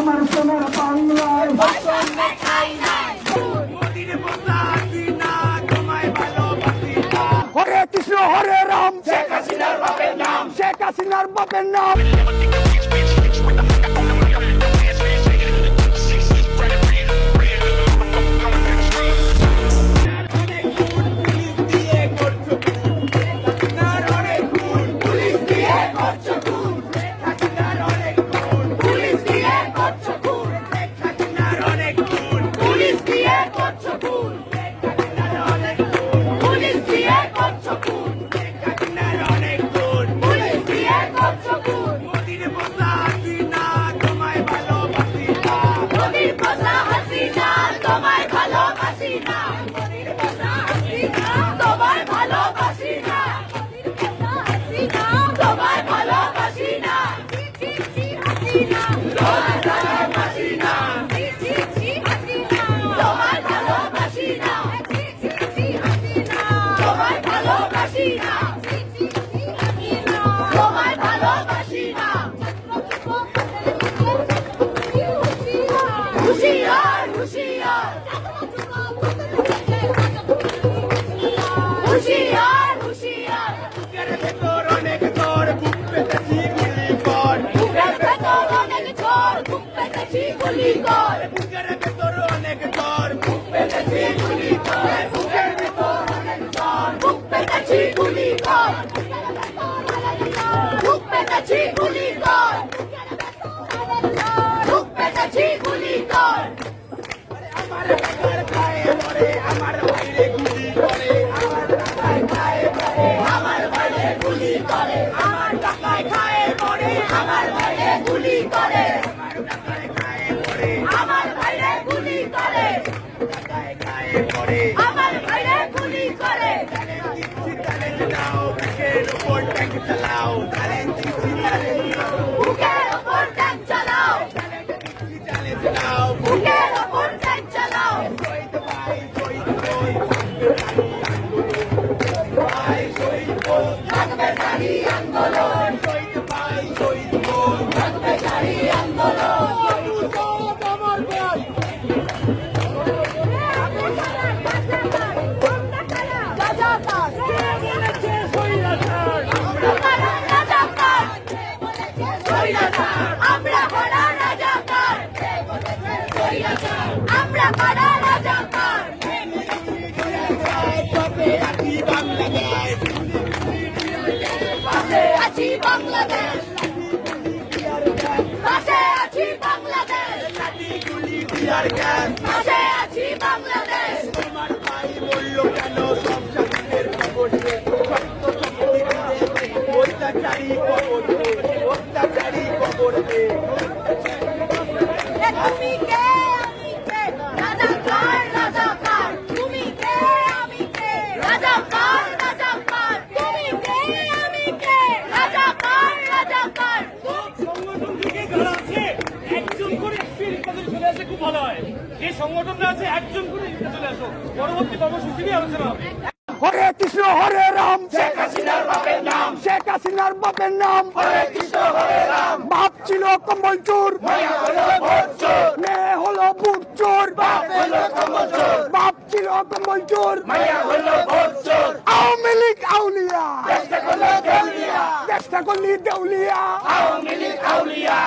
আমার সোনার বাংলায়। হরে কৃষ্ণ, হরে রাম। শেখ হাসিনার বাপের নাম। শেখ হাসিনার বাপের নাম। ভালোবাসি না তোমায় ভালোবাসি না। হুশিয়ার হুশিয়ার। গুলি করে। আমার টাকায় খায় পরে আমার পাশে আছি বাংলাদেশ তুমি কে আমি কে রাজাকার রাজাকার তুমি কে আমি কে রাজাকার রাজাকার তুমি কে আমি কে রাজাকার রাজাকার সংগঠন থেকে যারা আছে একজন করে এসপির নির্বাচনে চলে আসে খুব ভালো যে সংগঠনটা আছে একজন করে চলে আসো। পরবর্তী কর্মসূচি নিয়ে আলোচনা হবে। হরে কৃষ্ণ হরে রাম। শেখ হাসিনার বাপের নাম। শেখ হাসিনার বাপের নাম। হরে কৃষ্ণ হরে রাম। বাপ ছিল কম্বল চোর। মেয়ে হলো বুট চোর। বাপ ছিল কম্বল চোর। আওয়ামী লীগ আউলিয়া। চেষ্টা করলি দেউলিয়া।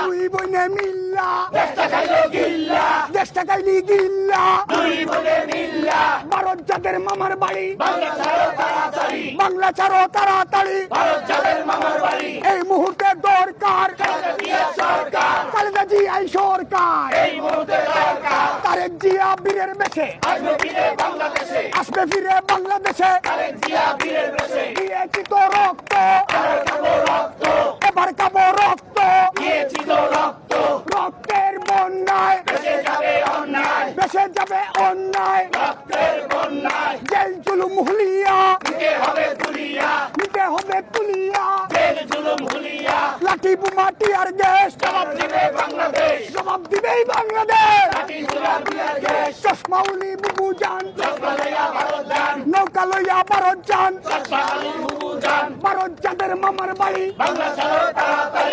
দুই বইনে মিল্লা। ভারত জাতের মামার বাড়ি। বাংলা ছাড়ো তাড়াতাড়ি। এই মুহূর্তে দরকার। খালেদা জিয়াই সরকার। তারেক জিয়া বীরের বেশে। আসবে ফিরে বাংলাদেশে। দিয়েছি জুলুম হুলিয়া। নিতে হবে তুলিয়া। লাঠি বোমা টিয়ার গ্যাস। জবাব দিবেই বাংলাদেশ। চশমা উনি বুবু যান। নৌকা লইয়া ভারত যান। ভারত যাদের মামার বাড়ি। বাংলা ছাড়ো তাড়াতাড়ি।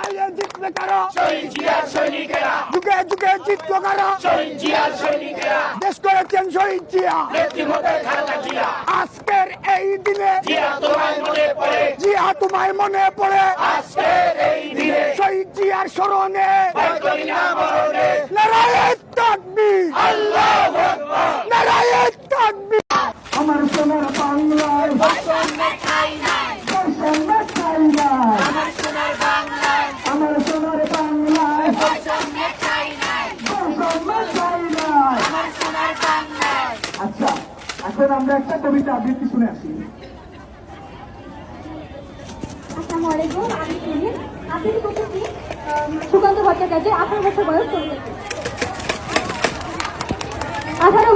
লড়াইয়ে জিতবে কারও। যুগে যুগে জিতলো সৈনিকেরা দেশ করেছেন শহীদ জিয়া। আজকের এই দিনে জিয়া তোমায় মনে পড়ে। শহীদ জিয়ার স্মরণে। আমরা একটা কবিতা আবৃত্তি শুনে আসি। আসসালামু আলাইকুম, আমি সুনীল আপিল করতেছি সুকান্ত ভট্টাচার্য, আঠারো বছর বয়স আঠারো